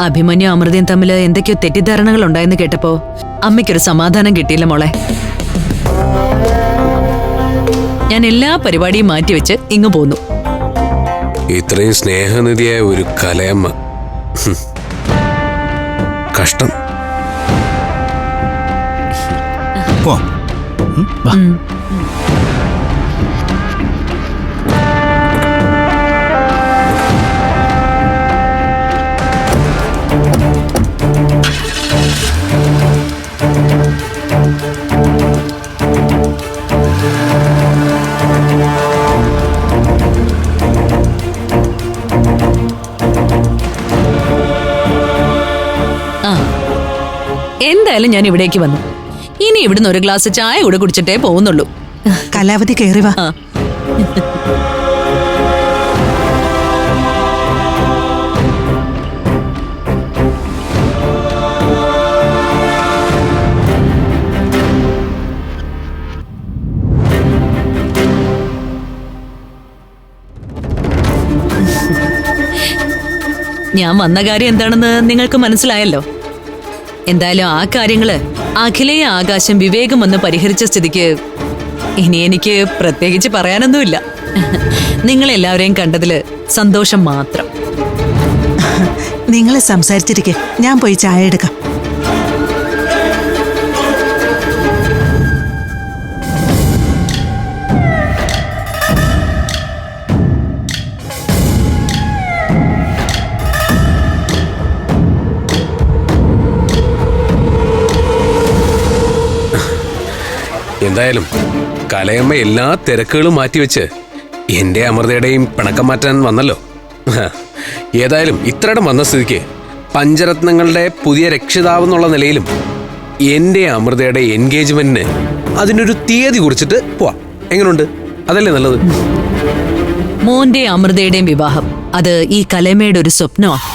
അഭിമന്യു അമൃതയും തമ്മിൽ എന്തൊക്കെയോ തെറ്റിദ്ധാരണകൾ ഉണ്ടായെന്ന് കേട്ടപ്പോ അമ്മയ്ക്കൊരു സമാധാനം കിട്ടിയില്ല മോളെ. ഞാൻ എല്ലാ പരിപാടിയും മാറ്റിവെച്ച് ഇങ്ങ് പോന്നു. ഇത്രയും സ്നേഹനിധിയായ ഒരു കലയമ്മ. കഷ്ടം. പോ. എന്തായാലും ഞാൻ ഇവിടേക്ക് വന്നു. ഇനി ഇവിടുന്ന് ഒരു ഗ്ലാസ് ചായ കൂടെ കുടിച്ചിട്ടേ പോകുന്നുള്ളൂ. കലാവധി കയറി വാ. ഞാൻ വന്ന കാര്യം എന്താണെന്ന് നിങ്ങൾക്ക് മനസ്സിലായല്ലോ. എന്തായാലും ആ കാര്യങ്ങൾ അഖിലയെ ആകാശം വിവേകം ഒന്ന് പരിഹരിച്ച സ്ഥിതിക്ക് ഇനി എനിക്ക് പ്രത്യേകിച്ച് പറയാനൊന്നുമില്ല. നിങ്ങളെല്ലാവരെയും കണ്ടതിൽ സന്തോഷം മാത്രം. നിങ്ങളെ സംസാരിച്ചിരിക്കെ. ഞാൻ പോയി ചായ എടുക്കാം. എന്തായാലും കലയമ്മ എല്ലാ തിരക്കുകളും മാറ്റിവെച്ച് എന്റെ അമൃതയുടെയും പിണക്കം മാറ്റാൻ വന്നല്ലോ. ഏതായാലും ഇത്രയും വന്ന സ്ഥിതിക്ക് പഞ്ചരത്നങ്ങളുടെ പുതിയ രക്ഷിതാവ് എന്നുള്ള നിലയിലും എന്റെ അമൃതയുടെ എൻഗേജ്മെന്റിന് അതിനൊരു തീയതി കുറിച്ചിട്ട് പോവാം. എങ്ങനെയുണ്ട് അതല്ലേ നല്ലത്? മോന്റെ അമൃതയുടെയും വിവാഹം. അത് ഈ കലമയുടെ ഒരു സ്വപ്നമാണ്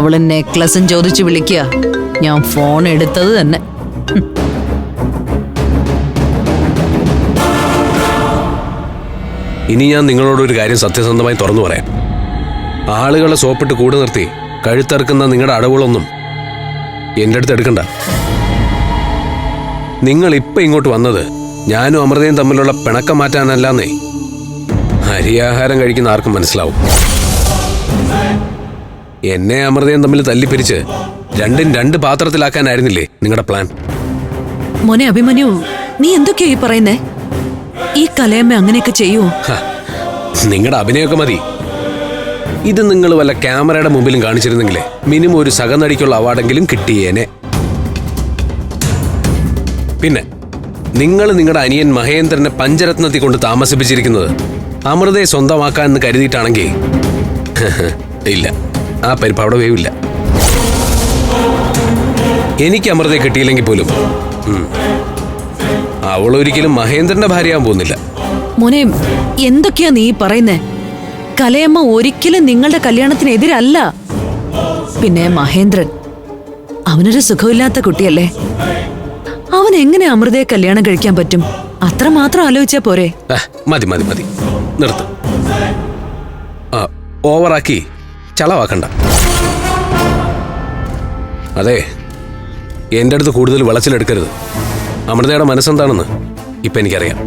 അവൾ നെക്ലസും ചോദിച്ചു വിളിക്കുക ഞാൻ ഫോൺ എടുത്തത് തന്നെ. ഇനി ഞാൻ നിങ്ങളോട് ഒരു കാര്യം സത്യസന്ധമായി തുറന്നു പറയാം. ആളുകളെ സോപ്പിട്ട് കൂടെ നിർത്തി കഴുത്തിറക്കുന്ന നിങ്ങളുടെ അടവുകളൊന്നും എന്റെ അടുത്ത് എടുക്കണ്ട. നിങ്ങൾ ഇപ്പം ഇങ്ങോട്ട് വന്നത് ഞാനും അമൃതയും തമ്മിലുള്ള പിണക്കം മാറ്റാനല്ലാന്നേ. അരിയാഹാരം കഴിക്കുന്ന ആർക്കും മനസ്സിലാവും. എന്നെ അമൃതയും തമ്മിൽ തല്ലിപ്പിരിച്ച് രണ്ടും രണ്ട് പാത്രത്തിലാക്കാനായിരുന്നില്ലേ നിങ്ങളുടെ പ്ലാൻ? മോനെ അഭിമന്യു നീ എന്തൊക്കെയാ ഈ പറയുന്നേ? ഈ കലയമ്മ അങ്ങനെയൊക്കെ ചെയ്യൂ? നിങ്ങളുടെ അഭിനയമൊക്കെ മതി. ഇത് നിങ്ങൾ വല്ല ക്യാമറയുടെ മുമ്പിലും കാണിച്ചിരുന്നെങ്കിലേ മിനിമം ഒരു സഹനടിക്കുള്ള അവാർഡെങ്കിലും കിട്ടിയേനെ. പിന്നെ നിങ്ങൾ നിങ്ങളുടെ അനിയൻ മഹേന്ദ്രനെ പഞ്ചരത്നത്തിൽ കൊണ്ട് താമസിപ്പിച്ചിരിക്കുന്നത് അമൃതയെ സ്വന്തമാക്കാൻ എന്ന് കരുതിയിട്ടാണെങ്കിൽ ഇല്ല. ആ പരിപ്പ് അവിടെ വേവില്ല. എനിക്ക് അമൃതയെ കിട്ടിയില്ലെങ്കിൽ പോലും. അവൾ ഒരിക്കലും മഹേന്ദ്രന്റെ ഭാര്യയാകാൻ പോകുന്നില്ല. മോനെ എന്തൊക്കെയാ നീ പറയുന്നേ? കലയമ്മ ഒരിക്കലും നിങ്ങളുടെ കല്യാണത്തിനെതിരല്ല. പിന്നെ മഹേന്ദ്രൻ അവനൊരു സുഖമില്ലാത്ത കുട്ടിയല്ലേ? അവൻ എങ്ങനെ അമൃതയെ കല്യാണം കഴിക്കാൻ പറ്റും? അത്ര മാത്രം ആലോചിച്ചാ പോരെ. മതി മതി മതി. നിർത്ത്. ഓവറാക്കി ചളവാക്കണ്ട. അതെ എന്റെ അടുത്ത് കൂടുതൽ വിളച്ചിലെടുക്കരുത് അമൃതയുടെ മനസ്സെന്താണെന്ന് ഇപ്പൊ എനിക്കറിയാം.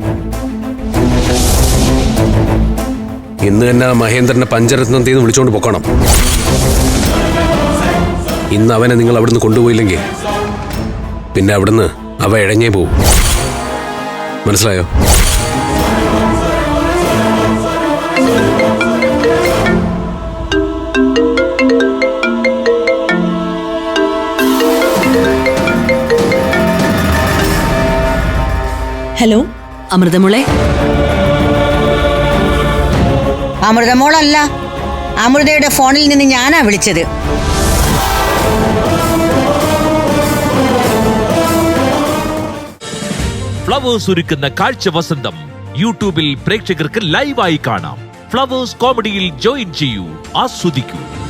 ഇന്ന് തന്നെ മഹേന്ദ്രനെ പഞ്ചരത്നം തീന്ന് വിളിച്ചോണ്ട് പൊക്കണം. ഇന്ന് അവനെ നിങ്ങൾ അവിടുന്ന് കൊണ്ടുപോയില്ലെങ്കിൽ പിന്നെ അവിടുന്ന് അവ ഇഴഞ്ഞേ പോവും. മനസ്സിലായോ? ഹലോ അമൃതമുളെ. അമൃതമോളല്ല അമൃതയുടെ ഫോണിൽ നിന്ന് ഞാനാ വിളിച്ചത്. ഫ്ലവേഴ്സ് ഒരുക്കുന്ന കാഴ്ച വസന്തം യൂട്യൂബിൽ പ്രേക്ഷകർക്ക് ലൈവായി കാണാം. ഫ്ലവേഴ്സ് കോമഡിയിൽ ജോയിൻ ചെയ്യൂ ആസ്വദിക്കൂ.